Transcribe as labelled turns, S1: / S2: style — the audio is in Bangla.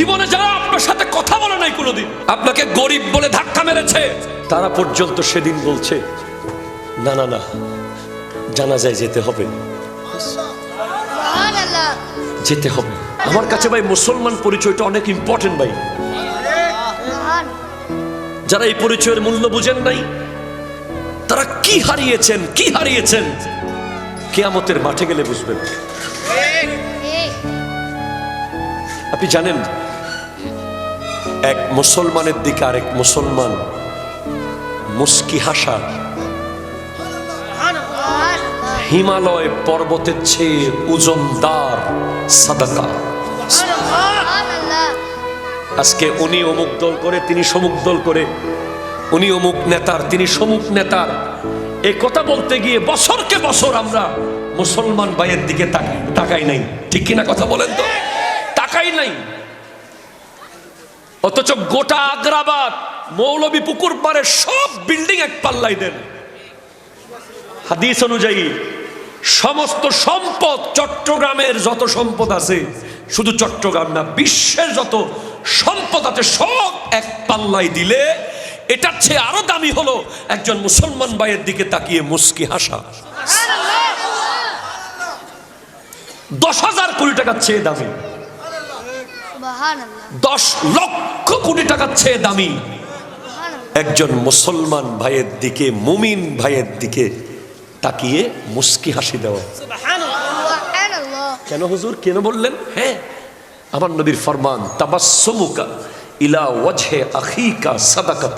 S1: জীবনে যারা আপনার সাথে কথা বলে নাই কোনোদিন আপনাকে গরিব বলে ধাক্কা মেরেছে তারা পর্যন্ত সেদিন বলছে না না না জানা যায় যেতে হবে। যেতে হবে। আমার কাছে ভাই মুসলমান পরিচয়টা অনেক ইম্পর্টেন্ট ভাই। যারা এই পরিচয়ের মূল্য বুঝেন নাই তারা কি হারিয়েছেন কি হারিয়েছেন কেয়ামতের মাঠে গেলে বুঝবেন। আপনি জানেন এক মুসলমানের দিকে আরেক মুসলমান মুস্কি
S2: হাসার
S1: হিমালয় পর্বতের চেয়ে ওজনদার সাদাকা। আজকে উনি অমুক দল করে, তিনি সমুক দল করে। উনি অমুক নেতার, তিনি সমুক নেতার। এই কথা বলতে গিয়ে বছরকে বছর আমরা মুসলমান ভাইয়ের দিকে তাকাই নাই। ঠিক কিনা কথা বলেন তো? তাকাই নাই। অথচ গোটা আগ্রাবাদ মৌলবী পুকুর পারে সব বিল্ডিং এক পাল্লাই দেন। হাদিস অনুযায়ী সমস্ত সম্পদ চট্টগ্রামের যত সম্পদ আছে শুধু চট্টগ্রাম না বিশ্বের যত সম্পদ আছে সব এক পাল্লাই দিলে এটার চেয়ে আরও দামি হলো একজন মুসলমান ভাইয়ের দিকে তাকিয়ে মুস্কি হাসা। দশ হাজার কোটি টাকার চেয়ে দামি। দশ লক্ষ কোটি টাকার চেয়ে দামি। একজন মুসলমান ভাইয়ের দিকে মুমিন ভাইয়ের দিকে তাকিয়ে মুস্কি হাসি দেওয়া। কেন হুজুর? কেন বললেন? হ্যাঁ আমার নবীর ফরমান তাবাসসুমুকা ইলা ওয়াজহে আখিকা সাদাকাত।